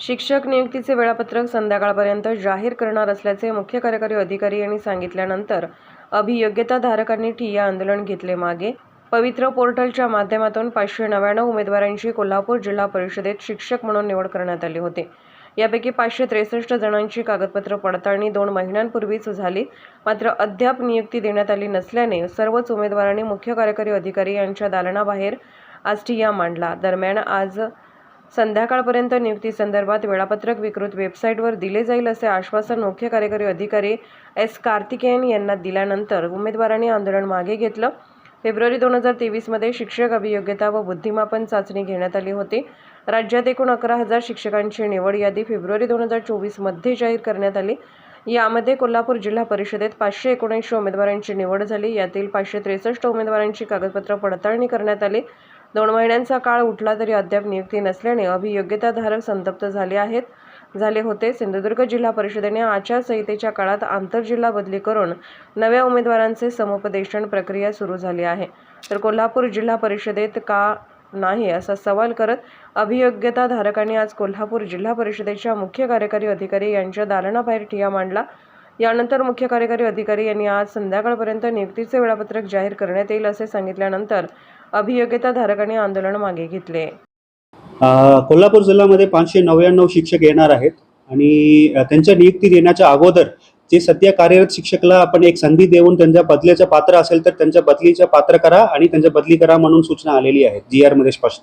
शिक्षक नियुक्तीचे वेळापत्रक संध्याकाळपर्यंत जाहीर करणार असल्याचे मुख्य कार्यकारी अधिकारी यांनी सांगितल्यानंतर अभियोग्यताधारकांनी ठिय्या आंदोलन घेतले मागे. पवित्र पोर्टलच्या माध्यमातून पाचशे नव्याण्णव उमेदवारांची कोल्हापूर जिल्हा परिषदेत शिक्षक म्हणून निवड करण्यात आली होती. यापैकी पाचशे त्रेसष्ट जणांची कागदपत्र पडताळणी दोन महिन्यांपूर्वीच झाली. मात्र अद्याप नियुक्ती देण्यात आली नसल्याने सर्वच उमेदवारांनी मुख्य कार्यकारी अधिकारी यांच्या दालनाबाहेर आज ठिय्या मांडला. दरम्यान आज संध्याकाळपर्यंत नियुक्तीसंदर्भात वेळापत्रक विकृत वेबसाईटवर दिले जाईल असे आश्वासन मुख्य कार्यकारी अधिकारी एस कार्तिकेयन यांना दिल्यानंतर उमेदवारांनी आंदोलन मागे घेतलं. फेब्रुवारी दोन हजार तेवीसमध्ये शिक्षक अभियोग्यता व बुद्धिमापन चाचणी घेण्यात आली होती. राज्यात एकूण अकरा हजार शिक्षकांची निवड यादी फेब्रुवारी दोन हजार चोवीसमध्ये जाहीर करण्यात आली. यामध्ये कोल्हापूर जिल्हा परिषदेत पाचशे एकोणऐंशी उमेदवारांची निवड झाली. यातील पाचशे त्रेसष्ट उमेदवारांची कागदपत्र पडताळणी करण्यात आली. दोन महिन्यांचा काळ उठला तरी अद्याप नियुक्ती नसल्याने अभियोग्यताधारक संतप्त झाले आहेत. झाले होते. सिंधुदुर्ग जिल्हा परिषदेने आचारसंहितेच्या काळात आंतरजिल्हा बदली करून नव्या उमेदवारांचे समुपदेशन प्रक्रिया सुरू झाली आहे. तर कोल्हापूर जिल्हा परिषदेत का नाही असा सवाल करत अभियोग्यताधारकांनी आज कोल्हापूर जिल्हा परिषदेच्या मुख्य कार्यकारी अधिकारी यांच्या दालनाबाहेर ठिया मांडला. यानंतर मुख्य कार्यकारी अधिकारी यांनी आज संध्याकाळपर्यंत नियुक्तीचे वेळापत्रक जाहीर करण्यात येईल असे सांगितल्यानंतर अभियोग्यताधारकांनी आंदोलन मागे घेतले. कोल्हापूर जिल्ह्यामध्ये पाचशे नव्याण्णव शिक्षक येणार आहेत आणि त्यांच्या नियुक्ती देण्याच्या अगोदर जे सध्या कार्यरत शिक्षकला आपण एक संधी देऊन त्यांच्या बदलीचं पात्र असेल तर त्यांच्या बदलीचं पात्र करा आणि त्यांच्या बदली करा म्हणून सूचना आलेली आहे जी आरमध्ये स्पष्ट.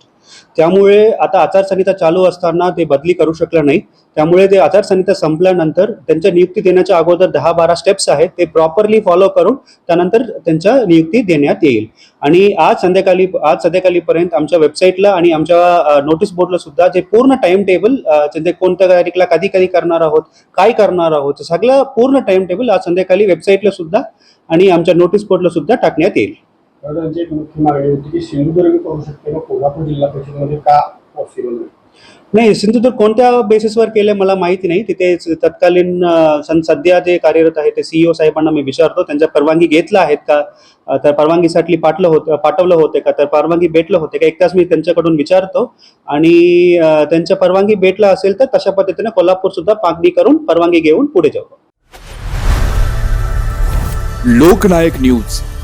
त्यामुळे आता आचारसंहिता चालू असताना ते बदली करू शकलं नाही. त्यामुळे ते आचारसंहिता संपल्यानंतर त्यांच्या नियुक्ती देण्याच्या अगोदर दहा बारा स्टेप्स आहेत ते प्रॉपरली फॉलो करून त्यानंतर त्यांच्या नियुक्ती देण्यात येईल. आणि आज संध्याकाळी आज संध्याकाळीपर्यंत आमच्या वेबसाईटला आणि आमच्या नोटीस बोर्डला सुद्धा जे पूर्ण टाइम टेबल जे कोणत्या तारीखला कधी कधी करणार आहोत काय करणार आहोत सगळं पूर्ण टाइम टेबल आज संध्याकाळी वेबसाईटला सुद्धा आणि आमच्या नोटीस बोर्डला सुद्धा टाकण्यात येईल. मुख्य मागणी होती की सिंधुदुर्ग करू शकते कोल्हापूर जिल्हा परिषदमध्ये का पॉसिबल नाही सिंधुदुर्ग कोणत्या बेसिसवर केलं मला माहिती नाही. तिथे तत्कालीन सं- सध्या जे कार्यरत आहे ते सीईओ साहेबांना मी विचारतो. त्यांच्या परवानगी घेतला आहेत का? तर परवानगीसाठी पाठलं होतं पाठवलं होते का? तर परवानगी भेटलं होते का? एक तास मी त्यांच्याकडून विचारतो. आणि त्यांच्या परवानगी भेटला असेल तर तशा पद्धतीने कोल्हापूर सुद्धा मागणी करून परवानगी घेऊन पुढे जाऊ. लोकनायक न्यूज.